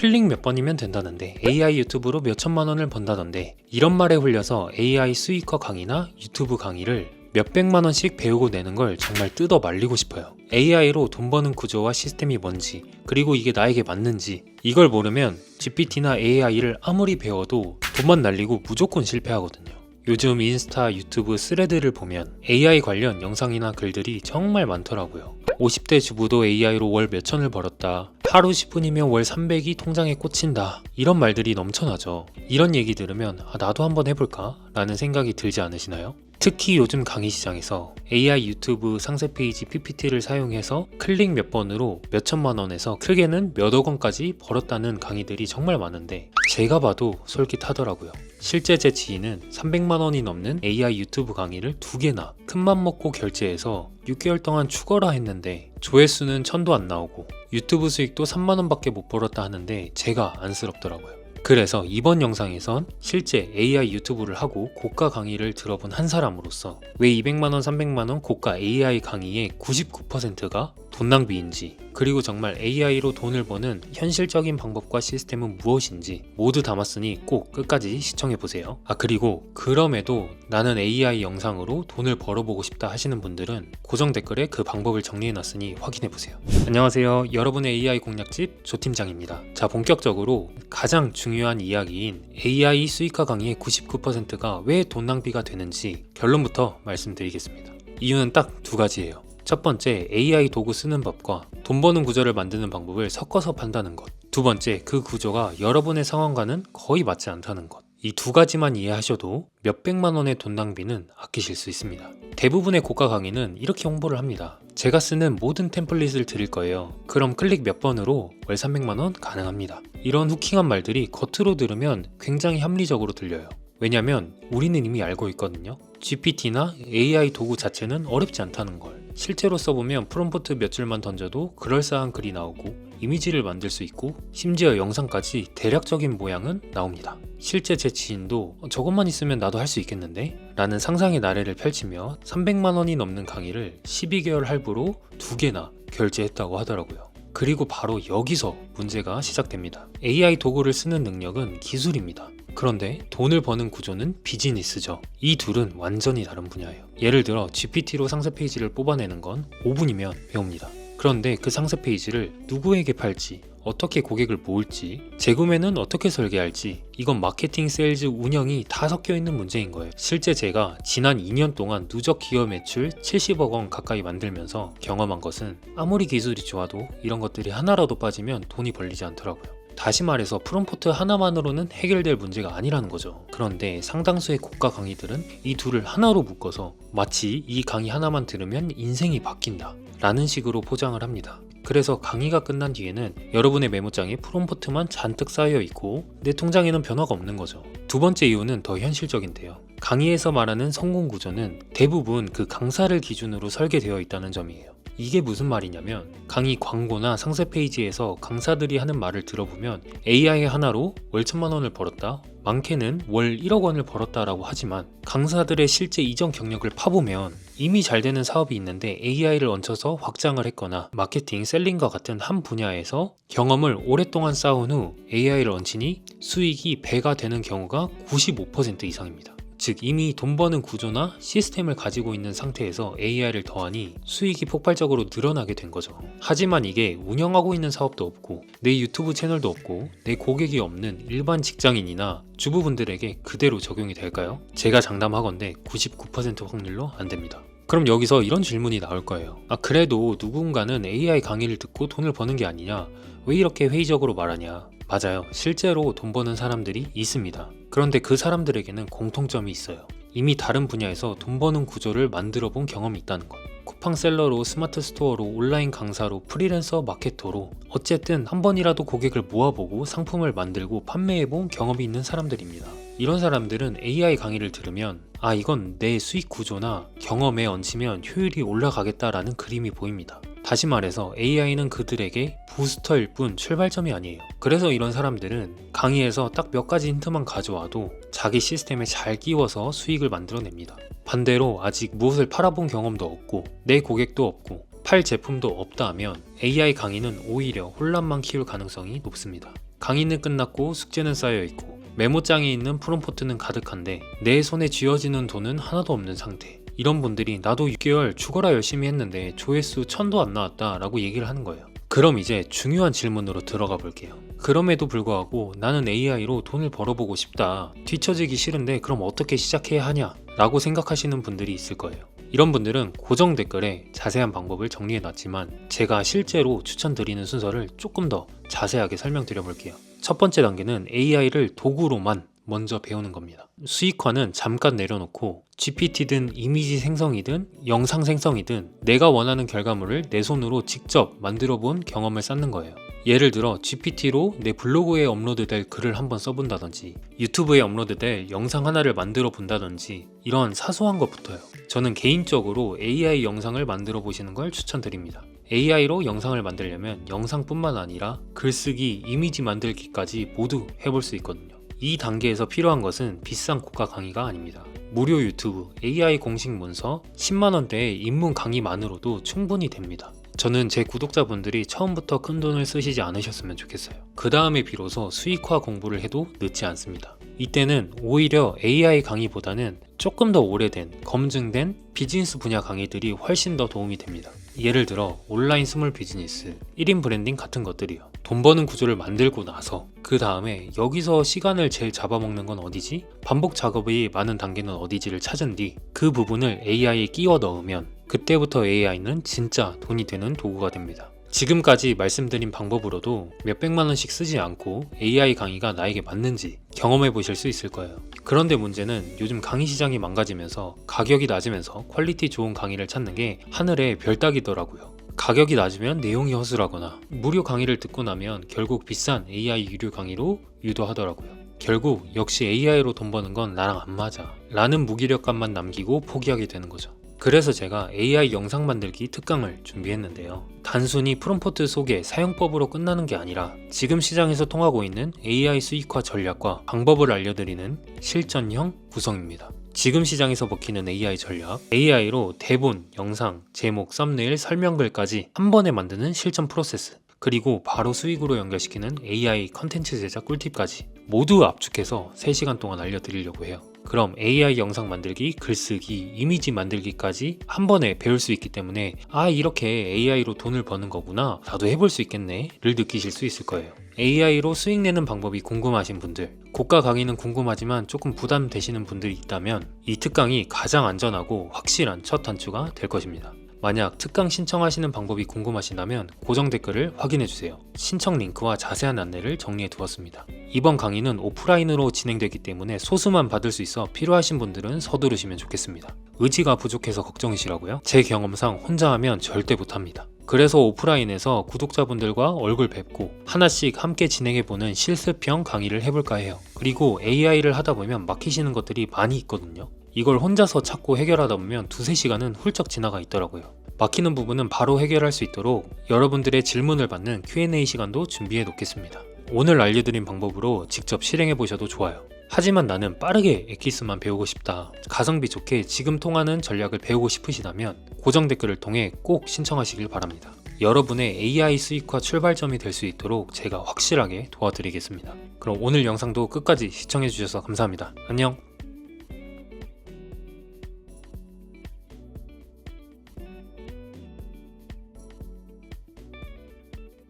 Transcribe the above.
클릭 몇 번이면 된다던데 AI 유튜브로 몇 천만 원을 번다던데 이런 말에 홀려서 AI 수익화 강의나 유튜브 강의를 몇백만 원씩 배우고 내는 걸 정말 뜯어 말리고 싶어요. AI로 돈 버는 구조와 시스템이 뭔지, 그리고 이게 나에게 맞는지, 이걸 모르면 GPT나 AI를 아무리 배워도 돈만 날리고 무조건 실패하거든요. 요즘 인스타, 유튜브 스레드를 보면 AI 관련 영상이나 글들이 정말 많더라고요. 50대 주부도 AI로 월 몇천을 벌었다. 하루 10분이면 월 300이 통장에 꽂힌다. 이런 말들이 넘쳐나죠. 이런 얘기 들으면 아, 나도 한번 해볼까? 라는 생각이 들지 않으시나요? 특히 요즘 강의 시장에서 AI 유튜브 상세 페이지 PPT를 사용해서 클릭 몇 번으로 몇 천만 원에서 크게는 몇억 원까지 벌었다는 강의들이 정말 많은데 제가 봐도 솔깃하더라고요. 실제 제 지인은 300만 원이 넘는 AI 유튜브 강의를 두 개나 큰맘 먹고 결제해서 6개월 동안 죽어라 했는데 조회수는 천도 안 나오고 유튜브 수익도 3만 원밖에 못 벌었다 하는데 제가 안쓰럽더라고요. 그래서 이번 영상에선 실제 AI 유튜브를 하고 고가 강의를 들어본 한 사람으로서 왜 200만원, 300만원 고가 AI 강의의 99%가 돈 낭비인지 그리고 정말 AI로 돈을 버는 현실적인 방법과 시스템은 무엇인지 모두 담았으니 꼭 끝까지 시청해보세요. 아 그리고 그럼에도 나는 AI 영상으로 돈을 벌어보고 싶다 하시는 분들은 고정 댓글에 그 방법을 정리해놨으니 확인해보세요. 안녕하세요. 여러분의 AI 공략집 조팀장입니다. 자 본격적으로 가장 중요한 이야기인 AI 수익화 강의의 99%가 왜 돈 낭비가 되는지 결론부터 말씀드리겠습니다. 이유는 딱 두 가지예요. 첫 번째, AI 도구 쓰는 법과 돈 버는 구조를 만드는 방법을 섞어서 판다는 것. 두 번째, 그 구조가 여러분의 상황과는 거의 맞지 않다는 것. 이 두 가지만 이해하셔도 몇백만 원의 돈 낭비는 아끼실 수 있습니다. 대부분의 고가 강의는 이렇게 홍보를 합니다. 제가 쓰는 모든 템플릿을 드릴 거예요. 그럼 클릭 몇 번으로 월 300만 원 가능합니다. 이런 후킹한 말들이 겉으로 들으면 굉장히 합리적으로 들려요. 왜냐면 우리는 이미 알고 있거든요. GPT나 AI 도구 자체는 어렵지 않다는 걸. 실제로 써보면 프롬프트 몇 줄만 던져도 그럴싸한 글이 나오고 이미지를 만들 수 있고 심지어 영상까지 대략적인 모양은 나옵니다. 실제 제 지인도 어, 저것만 있으면 나도 할 수 있겠는데? 라는 상상의 나래를 펼치며 300만 원이 넘는 강의를 12개월 할부로 두 개나 결제했다고 하더라고요. 그리고 바로 여기서 문제가 시작됩니다. AI 도구를 쓰는 능력은 기술입니다. 그런데 돈을 버는 구조는 비즈니스죠. 이 둘은 완전히 다른 분야예요. 예를 들어 GPT로 상세 페이지를 뽑아내는 건 5분이면 배웁니다. 그런데 그 상세 페이지를 누구에게 팔지, 어떻게 고객을 모을지, 재구매는 어떻게 설계할지, 이건 마케팅, 세일즈, 운영이 다 섞여 있는 문제인 거예요. 실제 제가 지난 2년 동안 누적 기업 매출 70억 원 가까이 만들면서 경험한 것은 아무리 기술이 좋아도 이런 것들이 하나라도 빠지면 돈이 벌리지 않더라고요. 다시 말해서 프롬포트 하나만으로는 해결될 문제가 아니라는 거죠. 그런데 상당수의 고가 강의들은 이 둘을 하나로 묶어서 마치 이 강의 하나만 들으면 인생이 바뀐다. 라는 식으로 포장을 합니다. 그래서 강의가 끝난 뒤에는 여러분의 메모장에 프롬포트만 잔뜩 쌓여 있고 내 통장에는 변화가 없는 거죠. 두 번째 이유는 더 현실적인데요. 강의에서 말하는 성공 구조는 대부분 그 강사를 기준으로 설계되어 있다는 점이에요. 이게 무슨 말이냐면 강의 광고나 상세 페이지에서 강사들이 하는 말을 들어보면 AI 하나로 월 천만 원을 벌었다. 많게는 월 1억 원을 벌었다라고 하지만 강사들의 실제 이전 경력을 파보면 이미 잘 되는 사업이 있는데 AI를 얹혀서 확장을 했거나 마케팅, 셀링과 같은 한 분야에서 경험을 오랫동안 쌓은 후 AI를 얹히니 수익이 배가 되는 경우가 95% 이상입니다. 즉 이미 돈 버는 구조나 시스템을 가지고 있는 상태에서 AI를 더하니 수익이 폭발적으로 늘어나게 된 거죠. 하지만 이게 운영하고 있는 사업도 없고 내 유튜브 채널도 없고 내 고객이 없는 일반 직장인이나 주부분들에게 그대로 적용이 될까요? 제가 장담하건대 99% 확률로 안 됩니다. 그럼 여기서 이런 질문이 나올 거예요. 아, 그래도 누군가는 AI 강의를 듣고 돈을 버는 게 아니냐? 왜 이렇게 회의적으로 말하냐? 맞아요. 실제로 돈 버는 사람들이 있습니다. 그런데 그 사람들에게는 공통점이 있어요. 이미 다른 분야에서 돈 버는 구조를 만들어 본 경험이 있다는 것. 쿠팡 셀러로 스마트 스토어로 온라인 강사로 프리랜서 마케터로 어쨌든 한 번이라도 고객을 모아보고 상품을 만들고 판매해 본 경험이 있는 사람들입니다. 이런 사람들은 AI 강의를 들으면 아 이건 내 수익 구조나 경험에 얹히면 효율이 올라가겠다라는 그림이 보입니다. 다시 말해서 AI는 그들에게 부스터일 뿐 출발점이 아니에요. 그래서 이런 사람들은 강의에서 딱 몇 가지 힌트만 가져와도 자기 시스템에 잘 끼워서 수익을 만들어냅니다. 반대로 아직 무엇을 팔아본 경험도 없고 내 고객도 없고 팔 제품도 없다 하면 AI 강의는 오히려 혼란만 키울 가능성이 높습니다. 강의는 끝났고 숙제는 쌓여 있고 메모장에 있는 프롬포트는 가득한데 내 손에 쥐어지는 돈은 하나도 없는 상태. 이런 분들이 나도 6개월 죽어라 열심히 했는데 조회수 1000도 안 나왔다 라고 얘기를 하는 거예요. 그럼 이제 중요한 질문으로 들어가 볼게요. 그럼에도 불구하고 나는 AI로 돈을 벌어보고 싶다. 뒤처지기 싫은데 그럼 어떻게 시작해야 하냐? 라고 생각하시는 분들이 있을 거예요. 이런 분들은 고정 댓글에 자세한 방법을 정리해 놨지만 제가 실제로 추천드리는 순서를 조금 더 자세하게 설명드려 볼게요. 첫 번째 단계는 AI를 도구로만 먼저 배우는 겁니다. 수익화는 잠깐 내려놓고 GPT든 이미지 생성이든 영상 생성이든 내가 원하는 결과물을 내 손으로 직접 만들어 본 경험을 쌓는 거예요. 예를 들어 GPT로 내 블로그에 업로드될 글을 한번 써본다든지 유튜브에 업로드될 영상 하나를 만들어 본다든지 이런 사소한 것부터요. 저는 개인적으로 AI 영상을 만들어 보시는 걸 추천드립니다. AI로 영상을 만들려면 영상뿐만 아니라 글쓰기, 이미지 만들기까지 모두 해볼 수 있거든요. 이 단계에서 필요한 것은 비싼 고가 강의가 아닙니다. 무료 유튜브, AI 공식 문서, 10만원대의 입문 강의만으로도 충분히 됩니다. 저는 제 구독자분들이 처음부터 큰 돈을 쓰시지 않으셨으면 좋겠어요. 그 다음에 비로소 수익화 공부를 해도 늦지 않습니다. 이때는 오히려 AI 강의보다는 조금 더 오래된, 검증된 비즈니스 분야 강의들이 훨씬 더 도움이 됩니다. 예를 들어 온라인 스몰 비즈니스, 1인 브랜딩 같은 것들이요. 돈 버는 구조를 만들고 나서 그 다음에 여기서 시간을 제일 잡아먹는 건 어디지? 반복 작업이 많은 단계는 어디지를 찾은 뒤 그 부분을 AI에 끼워 넣으면 그때부터 AI는 진짜 돈이 되는 도구가 됩니다. 지금까지 말씀드린 방법으로도 몇백만 원씩 쓰지 않고 AI 강의가 나에게 맞는지 경험해 보실 수 있을 거예요. 그런데 문제는 요즘 강의 시장이 망가지면서 가격이 낮으면서 퀄리티 좋은 강의를 찾는 게 하늘의 별 따기더라고요. 가격이 낮으면 내용이 허술하거나 무료 강의를 듣고 나면 결국 비싼 AI 유료 강의로 유도하더라고요. 결국 역시 AI로 돈 버는 건 나랑 안 맞아 라는 무기력감만 남기고 포기하게 되는 거죠. 그래서 제가 AI 영상 만들기 특강을 준비했는데요. 단순히 프롬포트 소개, 사용법으로 끝나는 게 아니라 지금 시장에서 통하고 있는 AI 수익화 전략과 방법을 알려드리는 실전형 구성입니다. 지금 시장에서 먹히는 AI 전략, AI로 대본, 영상, 제목, 썸네일, 설명글까지 한 번에 만드는 실전 프로세스, 그리고 바로 수익으로 연결시키는 AI 컨텐츠 제작 꿀팁까지 모두 압축해서 3시간 동안 알려드리려고 해요. 그럼 AI 영상 만들기, 글쓰기, 이미지 만들기까지 한 번에 배울 수 있기 때문에 아 이렇게 AI로 돈을 버는 거구나 나도 해볼 수 있겠네를 느끼실 수 있을 거예요. AI로 수익 내는 방법이 궁금하신 분들, 고가 강의는 궁금하지만 조금 부담되시는 분들이 있다면 이 특강이 가장 안전하고 확실한 첫 단추가 될 것입니다. 만약 특강 신청하시는 방법이 궁금하시다면 고정 댓글을 확인해 주세요. 신청 링크와 자세한 안내를 정리해 두었습니다. 이번 강의는 오프라인으로 진행되기 때문에 소수만 받을 수 있어 필요하신 분들은 서두르시면 좋겠습니다. 의지가 부족해서 걱정이시라고요? 제 경험상 혼자 하면 절대 못합니다. 그래서 오프라인에서 구독자분들과 얼굴 뵙고 하나씩 함께 진행해보는 실습형 강의를 해볼까 해요. 그리고 AI를 하다 보면 막히시는 것들이 많이 있거든요. 이걸 혼자서 찾고 해결하다 보면 두세 시간은 훌쩍 지나가 있더라고요. 막히는 부분은 바로 해결할 수 있도록 여러분들의 질문을 받는 Q&A 시간도 준비해 놓겠습니다. 오늘 알려드린 방법으로 직접 실행해 보셔도 좋아요. 하지만 나는 빠르게 엑기스만 배우고 싶다. 가성비 좋게 지금 통하는 전략을 배우고 싶으시다면 고정 댓글을 통해 꼭 신청하시길 바랍니다. 여러분의 AI 수익화 출발점이 될 수 있도록 제가 확실하게 도와드리겠습니다. 그럼 오늘 영상도 끝까지 시청해 주셔서 감사합니다. 안녕!